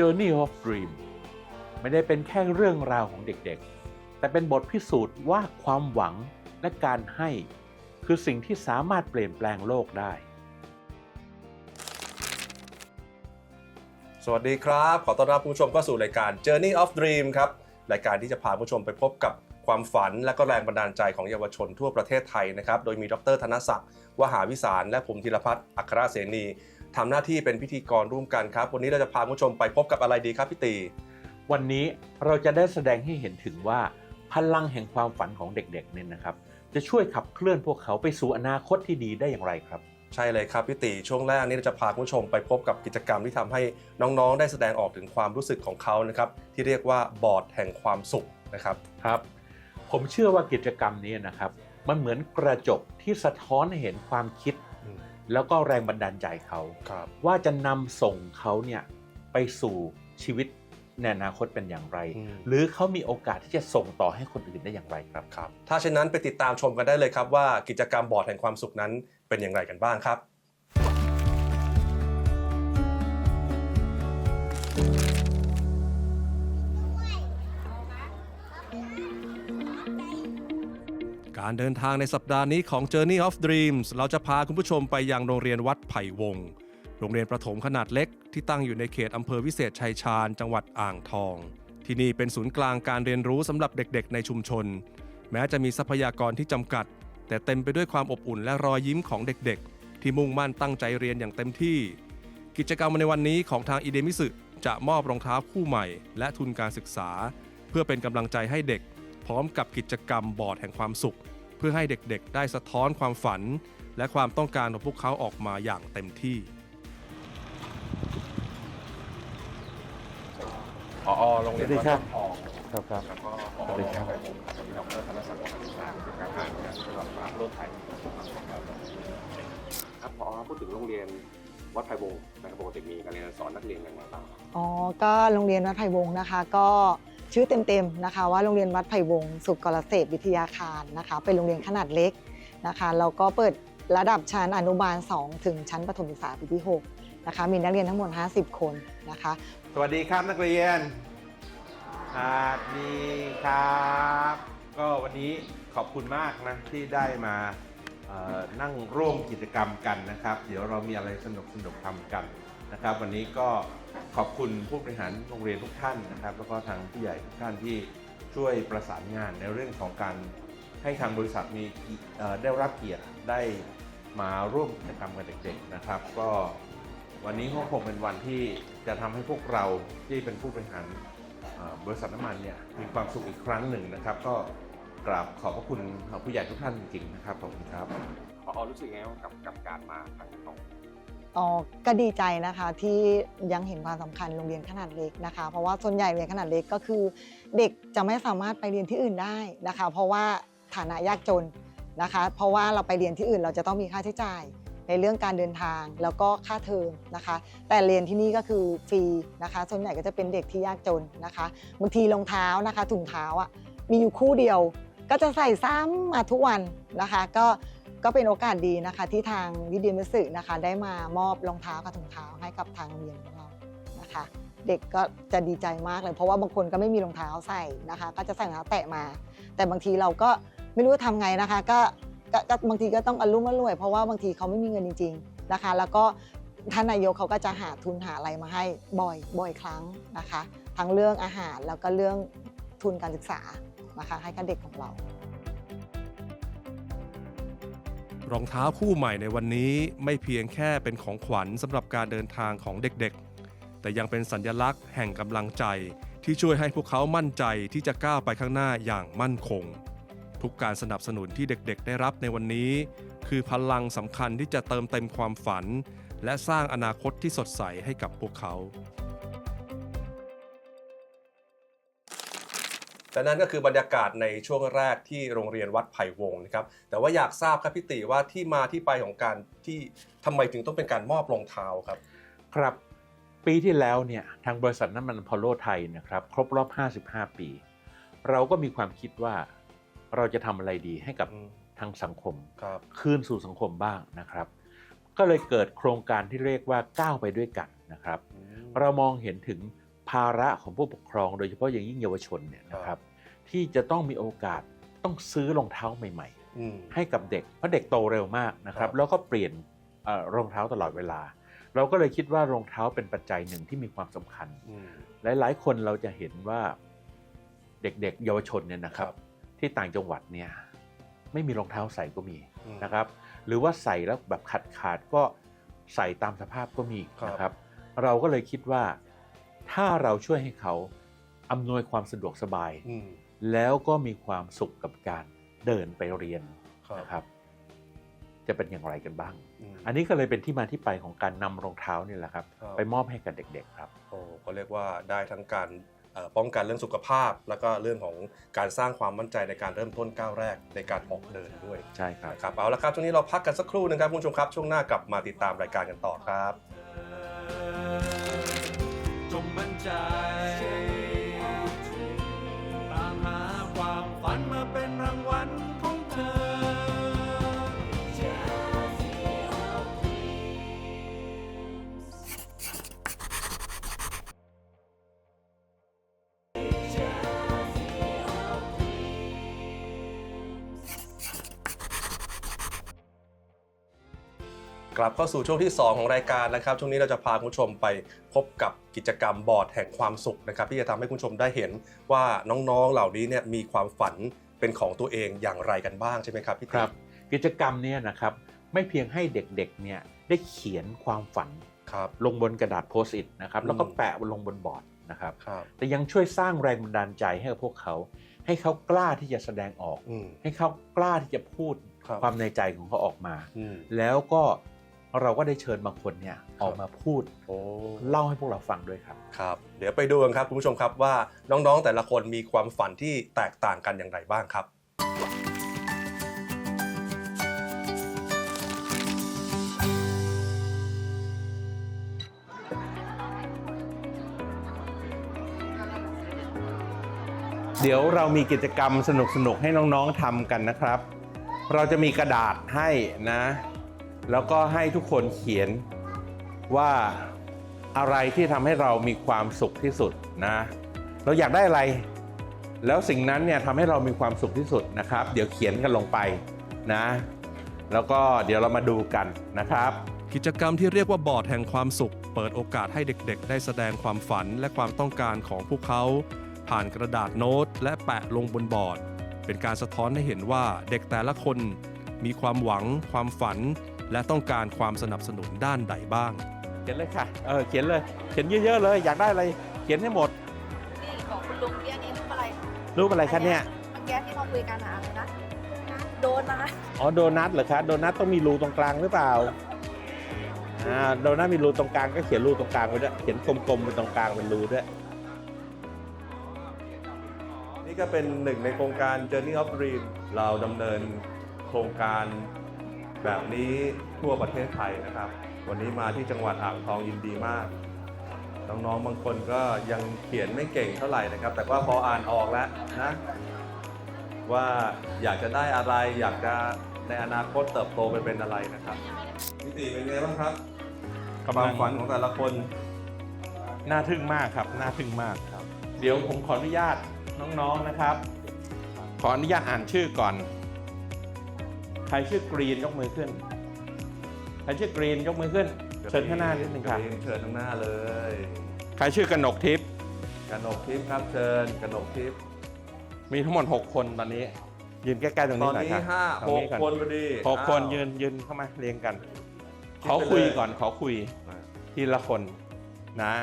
Journey of Dream ไม่ได้เป็นแค่เรื่องราวของเด็กๆ แต่เป็นบทพิสูจน์ว่าความหวังและการให้ คือสิ่งที่สามารถเปลี่ยนแปลงโลกได้ สวัสดีครับ ขอต้อนรับผู้ชมเข้าสู่รายการ Journey of Dream ครับ รายการที่จะพาผู้ชมไปพบกับความฝันและก็แรงบันดาลใจของเยาวชนทั่วประเทศไทยนะครับ โดยมีดรธนศักดิ์ วหาวิสาร และผมธีรพัฒน์อัครเสนี ทำหน้าที่เป็นพิธีกรร่วมกันครับ วันนี้เราจะพาคุณผู้ชมไปพบกับอะไรดีครับพี่ตี วันนี้เราจะได้แสดงให้เห็นถึงว่า พลังแห่งความฝันของเด็กๆเนี่ยนะครับ จะช่วยขับเคลื่อนพวกเขาไปสู่อนาคตที่ดีได้อย่างไรครับ ใช่เลยครับพี่ตีช่วงแรกนี้เราจะพาคุณผู้ชมไปพบกับกิจกรรมที่ทำให้น้องๆ ได้แสดงออกถึงความรู้สึกของเขานะครับ ที่เรียกว่าบอร์ดแห่งความสุขนะครับครับ ผมเชื่อว่ากิจกรรมนี้นะครับมันเหมือนกระจกที่สะท้อนให้เห็นความคิดอืม แล้วก็แรงบันดาลใจเขาครับว่าจะนำส่งเขาเนี่ยไปสู่ชีวิตในอนาคตเป็นอย่างไรอืมหรือเขามีโอกาสที่จะส่งต่อให้คนอื่นได้อย่างไรครับครับ ถ้าเช่นนั้นไปติดตามชมกันได้เลยครับว่ากิจกรรมบอร์ดแห่งความสุขนั้นเป็นอย่างไรกันบ้างครับ การเดินทางในสัปดาห์นี้ของ Journey of Dreams เราจะพาคุณผู้ชมไปยังโรงเรียนวัดไผ่วง โรงเรียนประถมขนาดเล็กที่ตั้งอยู่ในเขตอำเภอวิเศษชัยชาญ จังหวัดอ่างทอง ที่นี่เป็นศูนย์กลางการเรียนรู้สำหรับเด็กๆ ในชุมชน แม้จะมีทรัพยากรที่จำกัด แต่เต็มไปด้วยความอบอุ่นและรอยยิ้มของเด็กๆ ที่มุ่งมั่นตั้งใจเรียนอย่างเต็มที่ กิจกรรมในวันนี้ของทางอีเดมิสึจะมอบรองเท้าคู่ใหม่ และทุนการศึกษา เพื่อเป็นกำลังใจให้เด็ก พร้อมกับกิจกรรมบอร์ดแห่งความสุข พื่อให้เด็กๆ ได้สะท้อนความฝัน และความต้องการของพวกเขาออกมาอย่างเต็มที่พอโรงเรียนสวัสดีครับวัดทองครับครับแล้วก็พอสวัสดีครับไปผมกับดรธนศักดิ์วงศ์การการอ่านการสำหรับมารุ่นไทยครับพอพูดถึงโรงเรียนวัดไผ่วงศ์นะครับปกติมีการเรียนสอนนักเรียนอย่างไรบ้างครับอ๋อก็โรงเรียนวัดไผ่วงศ์นะคะ ก็ ชื่อเต็มๆนะคะ ว่าโรงเรียนวัดไผ่วงศ์สุกรเสพวิทยาคารนะคะ เป็นโรงเรียนขนาดเล็กนะคะแล้วก็เปิดระดับชั้นอนุบาล 2 ถึงชั้นประถมศึกษาปีที่6นะคะมีนักเรียนทั้งหมด 50 คนนะคะ สวัสดีครับนักเรียนสวัสดีครับ ก็วันนี้ขอบคุณมากนะที่ได้มานั่งร่วมกิจกรรมกันนะครับ เดี๋ยวเรามีอะไรสนุกสนุกๆทำกัน นะครับ วันนี้ก็ขอบคุณผู้บริหารโรงเรียนทุกท่านนะครับ แล้วก็ทางผู้ใหญ่ทุกท่านที่ช่วยประสานงานในเรื่องของการให้ทางบริษัทมีได้รับเกียรติได้มาร่วมกิจกรรมกับเด็กๆนะครับ ก็วันนี้ก็คงเป็นวันที่จะทำให้พวกเราที่เป็นผู้บริหารบริษัทน้ำมันเนี่ยมีความสุขอีกครั้งหนึ่งนะครับ ก็กราบขอบพระคุณผู้ใหญ่ทุกท่านจริงๆนะครับขอบคุณครับพอรู้สึกไงกับกับการมาครั้งนี้ของ อ๋อก็ดีใจนะคะที่ยังเห็นความสำคัญโรงเรียนขนาดเล็กนะคะ เพราะว่าส่วนใหญ่โรงเรียนขนาดเล็กก็คือ เด็กจะไม่สามารถไปเรียนที่อื่นได้นะคะ เพราะว่าฐานะยากจนนะคะ เพราะว่าเราไปเรียนที่อื่นเราจะต้องมีค่าใช้จ่ายในเรื่องการเดินทางแล้วก็ค่าเทอมนะคะ แต่เรียนที่นี่ก็คือฟรีนะคะ ส่วนใหญ่ก็จะเป็นเด็กที่ยากจนนะคะบางทีรองเท้านะคะถุงเท้าอะมีอยู่คู่เดียว ก็จะใส่ซ้ำมาทุกวันนะคะ ก็ ก็เป็นโอกาสดีนะคะ ที่ทางวิดีมิสึนะคะ ได้มามอบรองเท้ากับถุงเท้าให้กับทางโรงเรียนของเรานะคะ เด็กก็จะดีใจมากเลย เพราะว่าบางคนก็ไม่มีรองเท้าใส่นะคะ ก็จะใส่รองเท้าแตะมา แต่บางทีเราก็ไม่รู้จะทำไงนะคะก็ก็บางทีก็ต้องอารมุ่มอร่วย เพราะว่าบางทีเขาไม่มีเงินจริง ๆนะคะ แล้วก็ท่านนายกเขาก็จะหาทุนหาอะไรมาให้บ่อยบ่อยครั้งนะคะ ทั้งเรื่องอาหารแล้วก็เรื่องทุนการศึกษานะคะให้กับเด็กของเรา รองเท้าคู่ใหม่ในวันนี้ไม่เพียงแค่เป็นของขวัญสำหรับการเดินทางของเด็กๆ แต่ยังเป็นสัญลักษณ์แห่งกำลังใจที่ช่วยให้พวกเขามั่นใจที่จะก้าวไปข้างหน้าอย่างมั่นคง ทุกการสนับสนุนที่เด็กๆ ได้รับในวันนี้ คือพลังสำคัญที่จะเติมเต็มความฝัน และสร้างอนาคตที่สดใสให้กับพวกเขา และนั่นก็คือบรรยากาศในช่วงแรกที่โรงเรียนวัดไผ่วงศ์นะครับแต่ว่าอยากทราบครับพี่ติว่าที่มาที่ไปของการที่ทำไมถึงต้องเป็นการมอบรองเท้าครับ ครับปีที่แล้วเนี่ยทางบริษัทน้ำมันพอลโลไทยนะครับครบรอบ 55 ปี เราก็มีความคิดว่าเราจะทำอะไรดีให้กับอืมทางสังคมครับคืนสู่สังคมบ้างนะครับ ก็เลยเกิดโครงการที่เรียกว่าก้าวไปด้วยกันนะครับ เรามองเห็นถึงภาระของผู้ปกครองโดยเฉพาะอย่างยิ่งเยาวชนเนี่ยนะครับที่จะต้องมีโอกาสต้องซื้อรองเท้าใหม่อืมๆให้กับเด็กเพราะเด็กโตเร็วมากนะครับครับแล้วก็เปลี่ยนเอ่อรองเท้าตลอดเวลา เราก็เลยคิดว่ารองเท้าเป็นปัจจัยหนึ่งที่มีความสำคัญอืมหลายๆ คนเราจะเห็นว่าเด็กๆ เยาวชนเนี่ยนะครับครับ ที่ต่างจังหวัดเนี่ยไม่มีรองเท้าใส่ก็มีอืมนะครับ หรือว่าใส่แล้วแบบขาดขาดๆก็ใส่ตามสภาพก็มีครับนะครับ เราก็เลยคิดว่า ถ้าเราช่วยให้เขาอำนวยความสะดวกสบายอืมแล้วก็มีความสุขกับการเดินไปเรียนครับนะครับ จะเป็นอย่างไรกันบ้างมอันนี้ก็เลยเป็นที่มาที่ไปของการนำรองเท้านี่แหละครับครับไปมอบให้กับเด็ก ๆ ครับโอ้ก็เรียกว่าได้ทั้งการเอ่อป้องกันเรื่องสุขภาพ แล้วก็เรื่องของการสร้างความมั่นใจในการเริ่มต้นก้าวแรกในการออกเดินด้วยใช่ครับนะครับเอาละครับช่วงนี้เราพักกันสักครู่หนึงครับคุณผู้ชมครับช่วงหน้ากลับมาติดตามรายการกันต่อครับ จ กลับเข้าสู่ช่วงที่ 2 ของรายการนะครับ ช่วงนี้เราจะพาคุณผู้ชมไปพบกับกิจกรรมบอร์ดแห่งความสุขนะครับ ที่จะทำให้คุณผู้ชมได้เห็นว่าน้องๆเหล่านี้เนี่ยมีความฝันเป็นของตัวเองอย่างไรกันบ้างใช่ไหมครับพี่คติ๊รับ กิจกรรมเนี้นะครับไม่เพียงให้เด็กๆเนี่ยได้เขียนความฝันครับลงบนกระดาษโพสต์อิทนะครับแล้วก็อืมแปะลงบนบอร์ดนะครับครับแต่ยังช่วยสร้างแรงบันดาลใจให้กับพวกเขา ให้เขากล้าที่จะแสดงออกอืมให้เขากล้าที่จะพูดครับความในใจของเขาออกมาอืมแล้วก็ เราก็ได้เชิญบางคนเนี่ยออกมาพูดโอ้เล่าให้พวกเราฟังด้วยครับครับ เดี๋ยวไปดูกันครับคุณผู้ชมครับว่าน้องๆแต่ละคนมีความฝันที่แตกต่างกันอย่างไรบ้างครับเดี๋ยวเรามีกิจกรรมสนุกๆ ให้น้องๆทำกันนะครับ เราจะมีกระดาษให้นะ แล้วก็ให้ทุกคนเขียนว่าอะไรที่ทำให้เรามีความสุขที่สุดนะ เราอยากได้อะไร แล้วสิ่งนั้นเนี่ยทำให้เรามีความสุขที่สุดนะครับ เดี๋ยวเขียนกันลงไปนะ แล้วก็เดี๋ยวเรามาดูกันนะครับ กิจกรรมที่เรียกว่าบอร์ดแห่งความสุข เปิดโอกาสให้เด็กๆ ได้แสดงความฝันและความต้องการของพวกเขา ผ่านกระดาษโน้ต และแปะลงบนบอร์ด เป็นการสะท้อนให้เห็นว่าเด็กแต่ละคน มีความหวัง ความฝัน และต้องการความสนับสนุนด้านใดบ้าง เขียนเลยค่ะ เออ เขียนเลย เขียนเยอะๆเลย อยากได้อะไร เขียนให้หมด นี่ของคุณลุงพี่อันนี้รูปอะไรรูปอะไรคะเนี่ย เมื่อกี้ที่เราคุยกันอะอะไรนะ โดนนะอ๋อ โดนัทเหรอคะ โดนัทต้องมีรูตรงกลางหรือเปล่า อ่า โดนัทมีรูตรงกลางก็เขียนรูตรงกลางไว้ด้วย เขียนกลมๆเป็นตรงกลางเป็นรูด้วย นี่ก็เป็นหนึ่งในโครงการ Journey of Dream เราดำเนินโครงการ แบบนี้ทั่วประเทศไทยนะครับ วันนี้มาที่จังหวัดอ่างทองยินดีมากน้องๆบางคนก็ยังเขียนไม่เก่งเท่าไหร่นะครับ แต่ว่าพออ่านออกแล้วนะ ว่าอยากจะได้อะไรอยากจะในอนาคตเติบโตไปเป็นอะไรนะครับพี่ติเป็นไงบ้างครับกำลังความฝันของแต่ละคนน่าทึ่งมากครับน่าทึ่งมากครับ เดี๋ยวผมขออนุญาตน้องๆนะครับ ขออนุญาตอ่านชื่อก่อนใค รชื่อกรีนยกมือขึ้น ใครชื่อกรีนยกมือขึ้น เชิญข้างหน้านิดนึงครับเชิญข้างหน้าเลย ใครชื่อกนกทิพย์กนกทิพย์ครับเชิญกนกทิพย์มีทั้งหมด 6 คนตอนนี้ ยืนใกล้ๆตรงตนี้อนหน่อยนี้ครับห้าตรหงกนี้ก่อนคนพอดีหกคนอ้าวยืนยืนเข้ามาเรียงกันคิดขอไปคุยเลยก่อนขอคุยมาทีละคนนะ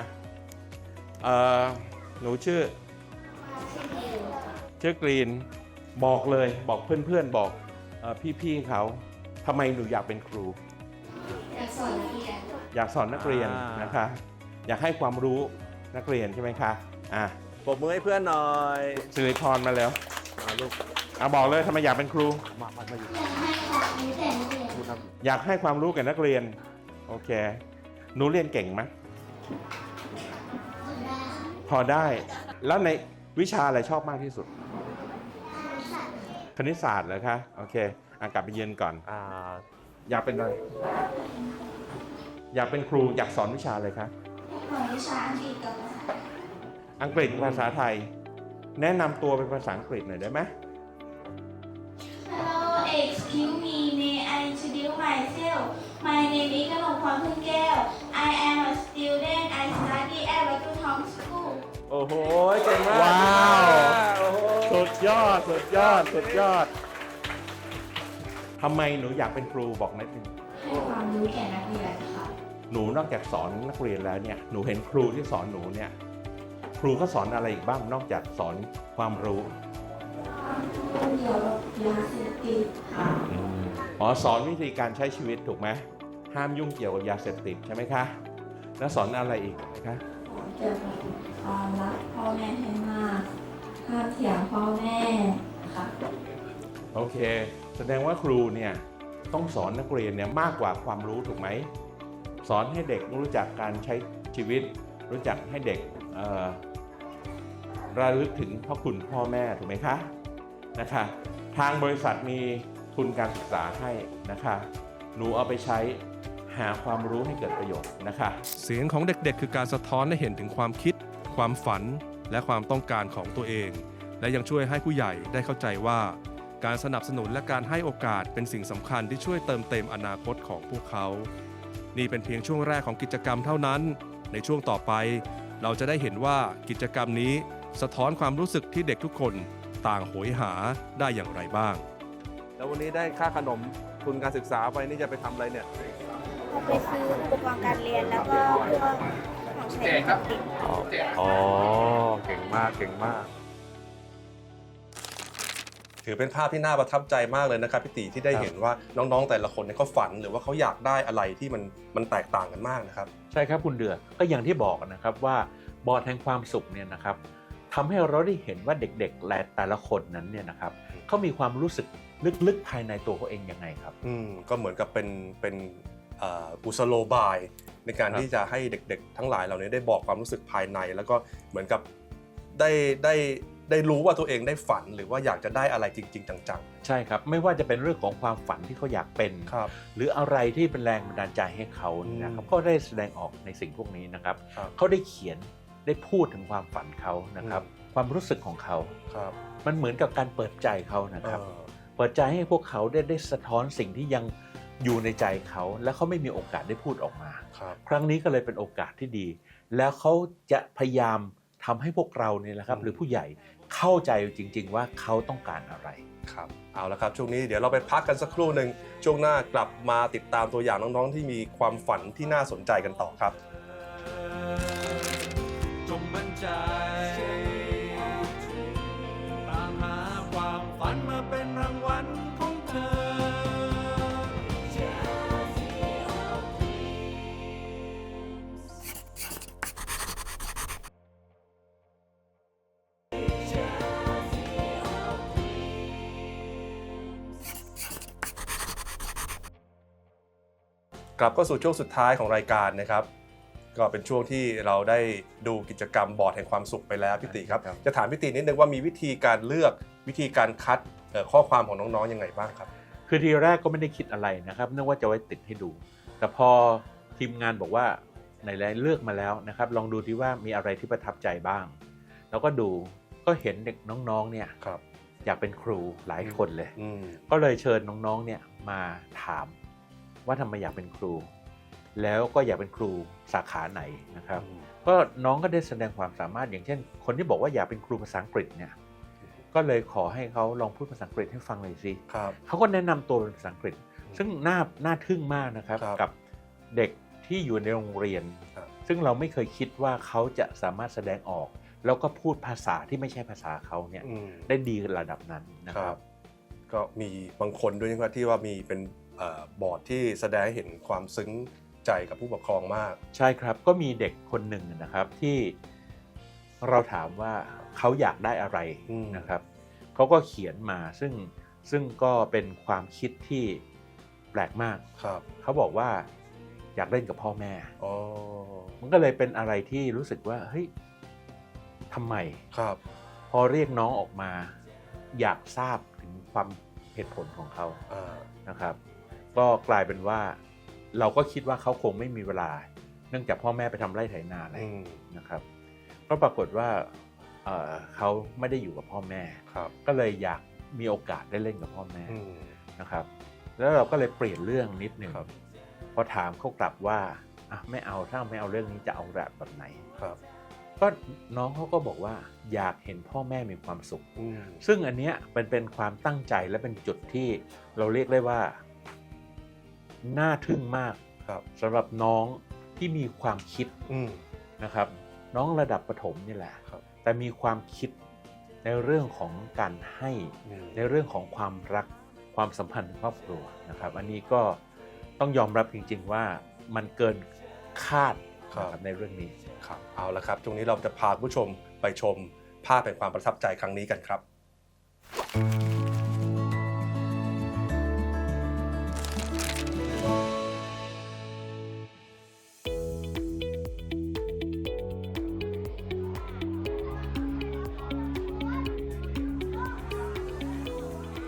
เอ่อหนูชื่อ ชื่อกรีน บอกเลยบอกเพื่อนๆบอกเออ พี่ๆเขาทำไมหนูอยากเป็นครู อยากสอนนักเรียนอยากสอนนักเรียนอ่าน นะคะ อยากให้ความรู้นักเรียนใช่ไหมคะอะปรบมือให้เพื่อนหน่อยสิริพรมาแล้วมาลูกอะบอกเลยทำไมอยากเป็นครู มามามาอยู่อยากให้ความรู้แก่นักเรียนพูดครับอยากให้ความรู้กับนักเรียน โอเค หนูเรียนเก่งไหมพอได้ แล้วในวิชาอะไรชอบมากที่สุด คณิตศาสตร์เหรอคะ โอเคอะกลับไปเยือนก่อน อ่าอยากเป็นอะไร อยากเป็นครูอยากสอนวิชาอะไรคะสอนวิชาอังกฤษกับภาษาอังกฤษภาษาไทย แนะนำตัวเป็นภาษาอังกฤษหน่อยได้ไหม Hello excuse me may I introduce myself My name is กนกพรพึ่งแก้ว I am a student I study at Water Town School โอ้โห เก่งมากว้าวโอ้โห สุดยอด สุดยอด สุดยอด ทำไมหนูอยากเป็นครูบอกนิดนึง ให้ความรู้แก่นักเรียนค่ะ หนูนอกจากสอนนักเรียนแล้วเนี่ย หนูเห็นครูที่สอนหนูเนี่ย ครูก็สอนอะไรอีกบ้างนอกจากสอนความรู้ เกี่ยวกับยาเสพติดค่ะอ๋อสอนวิธีการใช้ชีวิตถูกไหมห้ามยุ่งเกี่ยวกับยาเสพติดใช่ไหมคะ แล้วสอนอะไรอีกนะคะเกี่ยวกับความรักพ่อแม่ให้มาก ห้ามเถียงพ่อแม่ค่ะ โอเค แสดงว่าครูเนี่ยต้องสอนนักเรียนเนี่ยมากกว่าความรู้ถูกไหม สอนให้เด็กรู้จักการใช้ชีวิต รู้จักให้เด็กเอ่อระลึกถึงพ่อคุณพ่อแม่ถูกไหมคะนะคะทางบริษัทมีทุนการศึกษาให้นะคะ หนูเอาไปใช้หาความรู้ให้เกิดประโยชน์นะคะ เสียงของเด็กๆ คือการสะท้อนให้เห็นถึงความคิด ความฝัน และความต้องการของตัวเอง และยังช่วยให้ผู้ใหญ่ได้เข้าใจว่า การสนับสนุนและการให้โอกาสเป็นสิ่งสำคัญที่ช่วยเติมเต็มอนาคตของพวกเขา นี่เป็นเพียงช่วงแรกของกิจกรรมเท่านั้น ในช่วงต่อไป เราจะได้เห็นว่ากิจกรรมนี้สะท้อนความรู้สึกที่เด็กทุกคนต่างโหยหาได้อย่างไรบ้าง แล้ววันนี้ได้ค่าขนมทุนการศึกษาไปนี่จะไปทำอะไรเนี่ยเอาไปซื้ออุปกรณ์การเรียนแล้วก็พวกของใช้ในห้องเรียนอ๋อ เก่งมากเก่งมาก ถือเป็นภาพที่น่าประทับใจมากเลยนะครับพี่ติที่ได้ครับเห็นว่าน้องๆแต่ละคนเนี่ยเขาฝัน หรือว่าเขาอยากได้อะไรที่มันมันแตกต่างกันมากนะครับ ใช่ครับคุณเดือก็อย่างที่บอกนะครับว่าบอร์ดแห่งความสุขเนี่ยนะครับทำให้เราได้เห็นว่าเด็กๆและแต่ละคนนั้นเนี่ยนะครับเขามีความรู้สึกลึกๆภายในตัวเขาเองยังไงครับ อืมก็เหมือนกับเป็นเป็นเอ่อกุศโลบายในการครับที่จะให้เด็กๆ ทั้งหลายเหล่านี้ได้บอกความรู้สึกภายใน แล้วก็เหมือนกับ ได้ได้ได้รู้ว่าตัวเองได้ฝันหรือว่าอยากจะได้อะไรจริง ๆ จังใช่ครับ ไม่ว่าจะเป็นเรื่องของความฝันที่เขาอยากเป็น ๆ ครับ หรืออะไรที่เป็นแรงบันดาลใจให้เขาเนี่ยนะครับอืมก็ได้แสดงออกในสิ่งพวกนี้นะครับ ครับ เขาได้เขียนได้พูดถึงความฝันเขานะครับ ความรู้สึกของเขา ครับมันเหมือนกับการเปิดใจเขานะครับเอ่อเปิดใจให้พวกเขาได้ได้สะท้อนสิ่งที่ยังอยู่ในใจเขา และเขาไม่มีโอกาสได้พูดออกมา ครับ ครั้งนี้ก็เลยเป็นโอกาสที่ดี แล้วเขาจะพยายาม ทำให้พวกเราเนี่ยนะครับอืมหรือผู้ใหญ่เข้าใจจริง ๆ ว่าเขาต้องการอะไรครับเอาละครับช่วงนี้เดี๋ยวเราไปพักกันสักครู่หนึ่งช่วงหน้ากลับมาติดตามตัวอย่างน้องๆ ที่มีความฝันที่น่าสนใจกันต่อครับจงมั่นใจ กลับเข้าสู่ช่วงสุดท้ายของรายการนะครับ ก็เป็นช่วงที่เราได้ดูกิจกรรมบอร์ดแห่งความสุขไปแล้วพี่ติครับ ครับ จะถามพี่ตินิดนึงว่ามีวิธีการเลือกวิธีการคัดเอ่อข้อความของน้องๆยังไงบ้างครับ คือทีแรกก็ไม่ได้คิดอะไรนะครับนึกว่าจะไว้ติดให้ดู แต่พอทีมงานบอกว่าไหนๆเลือกมาแล้วนะครับ ลองดูที่ว่ามีอะไรที่ประทับใจบ้าง แล้วก็ดูก็เห็นเด็กน้องๆเนี่ยครับ อยากเป็นครูหลายคนเลย อืมก็เลยเชิญน้องๆเนี่ยมาถาม ว่าทำไมอยากเป็นครู แล้วก็อยากเป็นครูสาขาไหนนะครับ ก็น้องก็ได้แสดงความสามารถอย่างเช่น คนที่บอกว่าอยากเป็นครูภาษาอังกฤษเนี่ยก็เลยขอให้เขาลองพูดภาษาอังกฤษให้ฟังหน่อยสิครับเขาก็แนะนำตัวเป็นภาษาอังกฤษ ซึ่งน่าน่าทึ่งมากนะครับครับกับเด็กที่อยู่ในโรงเรียนครับซึ่งเราไม่เคยคิดว่าเขาจะสามารถแสดงออก แล้วก็พูดภาษาที่ไม่ใช่ภาษาเขาเนี่ยอืมได้ดีระดับนั้นนะคครัรับบก็มีบางคนด้วยนะครับที่ว่ามีเป็นเอ่อ บอร์ดที่แสดงให้เห็นความซึ้งใจกับผู้ปกครองมาก ใช่ครับก็มีเด็กคนหนึ่งนะครับที่เราถามว่าเขาอยากได้อะไรอืมนะครับเขาก็เขียนมาซึ่งซึ่งก็เป็นความคิดที่แปลกมากครับเขาบอกว่าอยากเล่นกับพ่อแม่อ๋อมันก็เลยเป็นอะไรที่รู้สึกว่าเฮ้ยทำไมครับ พอเรียกน้องออกมา อยากทราบถึงความเหตุผลของเขาอ่านะครับ ก็กลายเป็นว่า เราก็คิดว่าเขาคงไม่มีเวลา เนื่องจากพ่อแม่ไปทำไร่ไถนาอะไรอืมนะครับก็ปรากฏว่าเอ่อเขาไม่ได้อยู่กับพ่อแม่ครับก็เลยอยากมีโอกาสได้เล่นกับพ่อแม่อืมนะครับ แล้วเราก็เลยเปลี่ยนเรื่องนิดหนึ่งครับพอถามเขากลับว่าอะไม่เอาถ้าไม่เอาเรื่องนี้จะเอาแบบแบบไหนครับ ก็น้องเขาก็บอกว่าอยากเห็นพ่อแม่มีความสุขอืมซึ่งอันเนี้ยเป็นเป็นความตั้งใจและเป็นจุดที่เราเรียกได้ว่า น่าทึ่งมากครับสำหรับน้องที่มีความคิดอืมนะครับ น้องระดับประถมนี่แหละ ครับแต่มีความคิดในเรื่องของการให้ อืม ในเรื่องของความรักความสัมพันธ์ในครอบครัวนะครับ อันนี้ก็ต้องยอมรับจริง ๆ ว่ามันเกินคาดนะครับในเรื่องนี้ ครับเอาละครับตรงนี้เราจะพาคุณผู้ชมไปชมภาพแห่งความประทับใจครั้งนี้กันครับ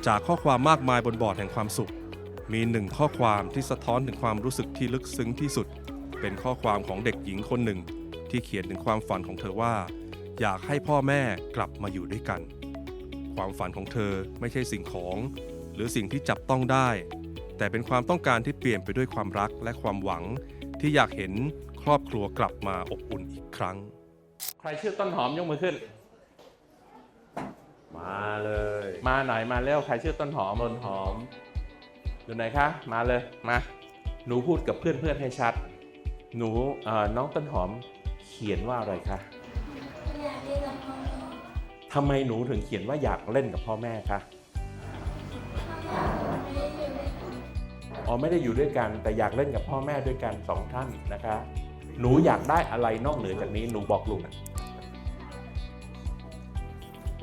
จากข้อความมากมายบนบอร์ดแห่งความสุข มีหนึ่งข้อความที่สะท้อนถึงความรู้สึกที่ลึกซึ้งที่สุด เป็นข้อความของเด็กหญิงคนหนึ่ง ที่เขียนถึงความฝันของเธอว่า อยากให้พ่อแม่กลับมาอยู่ด้วยกัน ความฝันของเธอไม่ใช่สิ่งของ หรือสิ่งที่จับต้องได้ แต่เป็นความต้องการที่เปลี่ยนไปด้วยความรักและความหวัง ที่อยากเห็นครอบครัวกลับมาอบอุ่นอีกครั้ง ใครชื่อต้นหอมยกมือขึ้น มาเลย มาหน่อยมาเร็วใครชื่อต้นหอมต้นหอม อยู่ไหนคะมาเลยมา หนูพูดกับเพื่อนๆให้ชัด หนูเอ่อน้องต้นหอมเขียนว่าอะไรคะอยากเล่นกับพ่อแม่ทำไมหนูถึงเขียนว่าอยากเล่นกับพ่อแม่คะพ่อแม่ไม่ได้อยู่ด้วยกันอ๋อไม่ได้อยู่ด้วยกันแต่อยากเล่นกับพ่อแม่ด้วยกันสองท่านนะคะ หนูอยากได้อะไรนอกเหนือจากนี้หนูบอกลุงอะ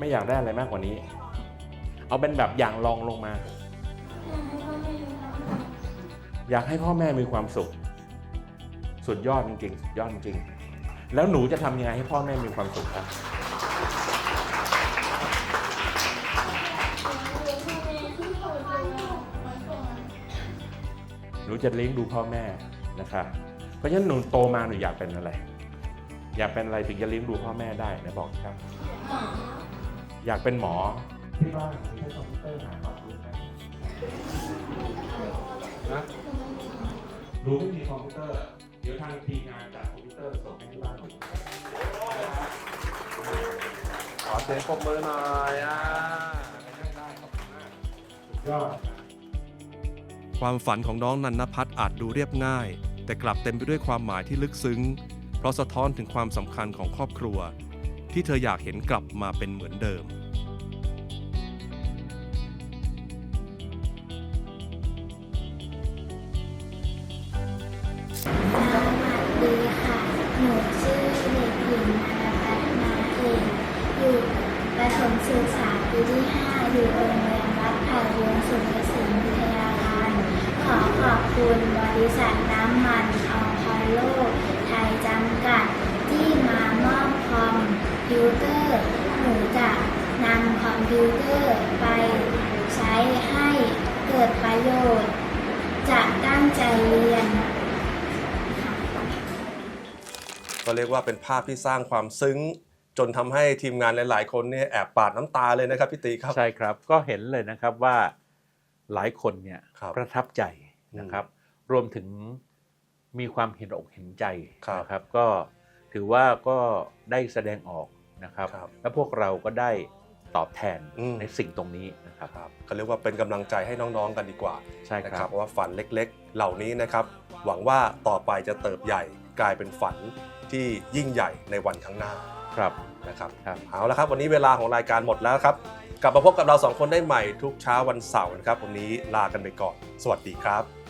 ไม่อยากได้อะไรมากกว่านี้ เอาเป็นแบบอย่างรองลงมา อยากให้พ่อแม่มีความสุข สุดยอดจริงๆสุดยอดจริงๆแล้วหนูจะทำยังไงให้พ่อแม่มีความสุขครับหนูจะเลี้ยงดูพ่อแม่นะคะเพราะฉะนั้นหนูโตมาหนูอยากเป็นอะไร อยากเป็นอะไรถึงจะเลี้ยงดูพ่อแม่ได้นะบอกครับ อยากเป็นหมอที่บ้านมีใช้คอมพิวเตอร์หาความรู้ไหมนะรู้ไม่มีคอมพิวเตอร์ เดี๋ยวทางทีมงานจัดคอมพิวเตอร์ส่งให้ที่บ้านขอเสียงปรบมือหน่อยอะได้ขอบคุณมากสุดยอดความฝันของน้องนันนพัฒน์อาจดูเรียบง่าย แต่กลับเต็มไปด้วยความหมายที่ลึกซึ้ง เพราะสะท้อนถึงความสำคัญของครอบครัว ที่เธออยากเห็นกลับมาเป็นเหมือนเดิม พิวเตอร์ หนูจะนำคอมพิวเตอร์ไปใช้ให้เกิดประโยชน์ จะตั้งใจเรียน ก็เรียกว่าเป็นภาพที่สร้างความซึ้ง จนทำให้ทีมงานหลาย ๆ คนเนี่ยแอบปาดน้ำตาเลยนะครับพี่ตีครับ ใช่ครับก็เห็นเลยนะครับว่าหลายคนเนี่ยครับประทับใจนะครับ รวมถึงมีความเห็นอกเห็นใจครับนะครับ ก็ถือว่าก็ได้แสดงออก นะครับครับและพวกเราก็ได้ตอบแทนอืมในสิ่งตรงนี้นะครับครับก็เรียกว่าเป็นกำลังใจให้น้องๆกันดีกว่าใช่นะคครัรับบเพราะว่าฝันเล็กๆ เหล่านี้นะครับ หวังว่าต่อไปจะเติบใหญ่กลายเป็นฝันที่ยิ่งใหญ่ในวันข้างหน้าครับนะครับครับเอาละครับ วันนี้เวลาของรายการหมดแล้วครับ กลับมาพบกับเราสองคนได้ใหม่ทุกเช้าวันเสาร์นะครับ วันนี้ลากันไปก่อน สวัสดีครับ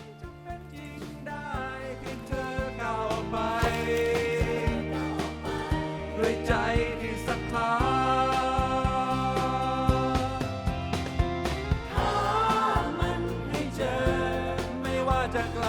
จะไกล